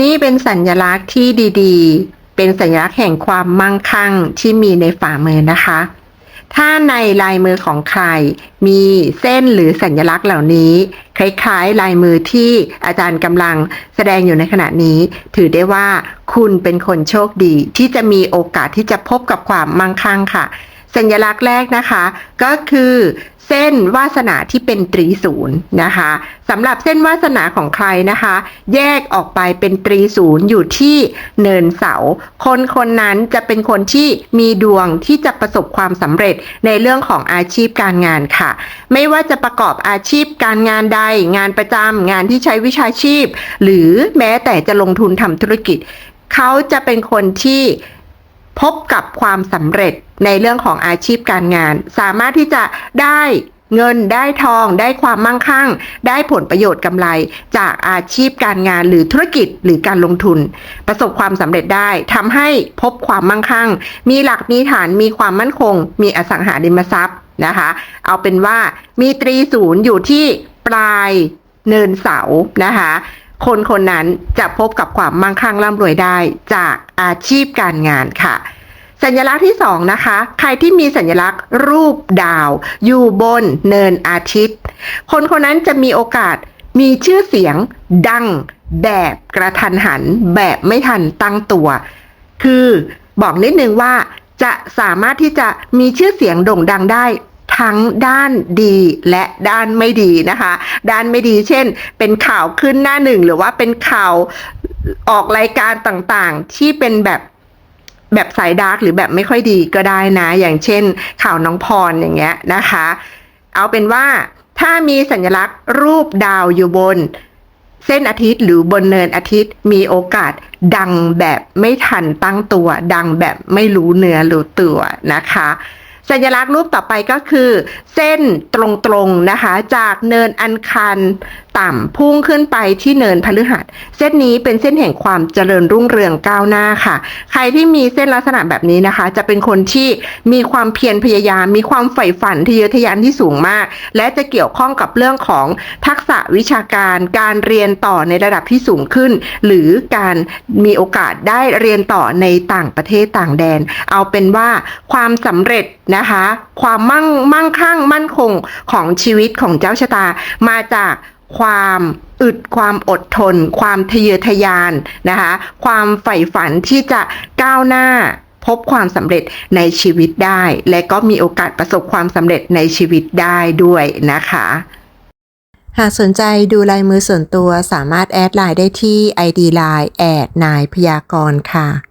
นี่เป็นสัญลักษณ์ที่ดีๆ เป็นสัญลักษณ์แห่งความมั่งคั่งที่มีในฝ่ามือนะคะ ถ้าในลายมือของใคร มีเส้นหรือสัญลักษณ์เหล่านี้ คล้ายๆ ลายมือที่อาจารย์กำลังแสดงอยู่ในขณะนี้ ถือได้ว่าคุณเป็นคนโชคดีที่จะมีโอกาสที่จะพบกับความมั่งคั่งค่ะ สัญลักษณ์แรกนะคะ ก็คือเส้นวาสนาที่เป็นตรีศูนย์นะคะสำหรับเส้นวาสนาของใครนะคะ แยกออกไปเป็นตรีศูนย์อยู่ที่เนินเสา คนคนนั้นจะเป็นคนที่มีดวงที่จะประสบความสำเร็จในเรื่องของอาชีพการงานค่ะ ไม่ว่าจะประกอบอาชีพการงานใด งานประจำงานที่ใช้วิชาชีพ หรือแม้แต่จะลงทุนทำธุรกิจ เขาจะเป็นคนที่ พบกับความสำเร็จในเรื่องของอาชีพการงาน สามารถที่จะได้เงินได้ทองได้ความมั่งคั่ง ได้ผลประโยชน์กำไร จากอาชีพการงานหรือธุรกิจหรือการลงทุน ประสบความสำเร็จได้ทำให้พบความมั่งคั่ง มีหลักมีฐานมีความมั่นคง มีอสังหาริมทรัพย์นะคะ เอาเป็นว่ามีตรีศูนย์อยู่ที่ปลายเนินเสานะคะ คนคนนั้นจะพบกับความมั่งคั่งร่ำรวยได้จากอาชีพการงานค่ะ สัญลักษณ์ที่สองนะคะ ใครที่มีสัญลักษณ์รูปดาว อยู่บนเนินอาทิตย์ คนคนนั้นจะมีโอกาสมีชื่อเสียงดังแบบกระทันหันแบบไม่ทันตั้งตัว คือบอกนิดนึงว่าจะสามารถที่จะมีชื่อเสียงโด่งดังได้ ทั้งด้านดีและด้านไม่ดีนะคะ ด้านไม่ดีเช่น เป็นข่าวขึ้นหน้าหนึ่งหรือว่าเป็นข่าวออกรายการต่างๆ ที่เป็นแบบแบบสายดาร์กหรือแบบไม่ค่อยดีก็ได้นะ อย่างเช่น ข่าวน้องพรอย่างเงี้ยนะคะ เอาเป็นว่าถ้ามีสัญลักษณ์รูปดาวอยู่บน เส้นอาทิตย์หรือบนเนินอาทิตย์มีโอกาสดังแบบไม่ทันตั้งตัว ดังแบบไม่รู้เนื้อรู้ตัวนะคะ สัญลักษณ์รูปต่อไปก็คือ เส้นตรงๆนะคะ จากเนินอันคันต่ำพุ่งขึ้นไปที่เนินพฤหัส เส้นนี้เป็นเส้นแห่งความเจริญรุ่งเรืองก้าวหน้าค่ะ ใครที่มีเส้นลักษณะแบบนี้นะคะ จะเป็นคนที่มีความเพียรพยายาม มีความใฝ่ฝันทะเยอทะยานที่สูงมาก และจะเกี่ยวข้องกับเรื่องของทักษะวิชาการ การเรียนต่อในระดับที่สูงขึ้น หรือการมีโอกาสได้เรียนต่อในต่างประเทศต่างแดน เอาเป็นว่าความสำเร็จนะคะ ความมั่งมั่งคั่งมั่นคงของชีวิตของเจ้าชะตามาจาก ความอึดความอดทน ความทะเยอทะยานนะคะความใฝ่ฝันที่จะก้าวหน้าพบความสำเร็จในชีวิตได้ และก็มีโอกาสประสบความสำเร็จในชีวิตได้ด้วยนะคะ หากสนใจดูลายมือส่วนตัวสามารถแอดไลน์ได้ที่ ID Line แอดนายพยากรค่ะ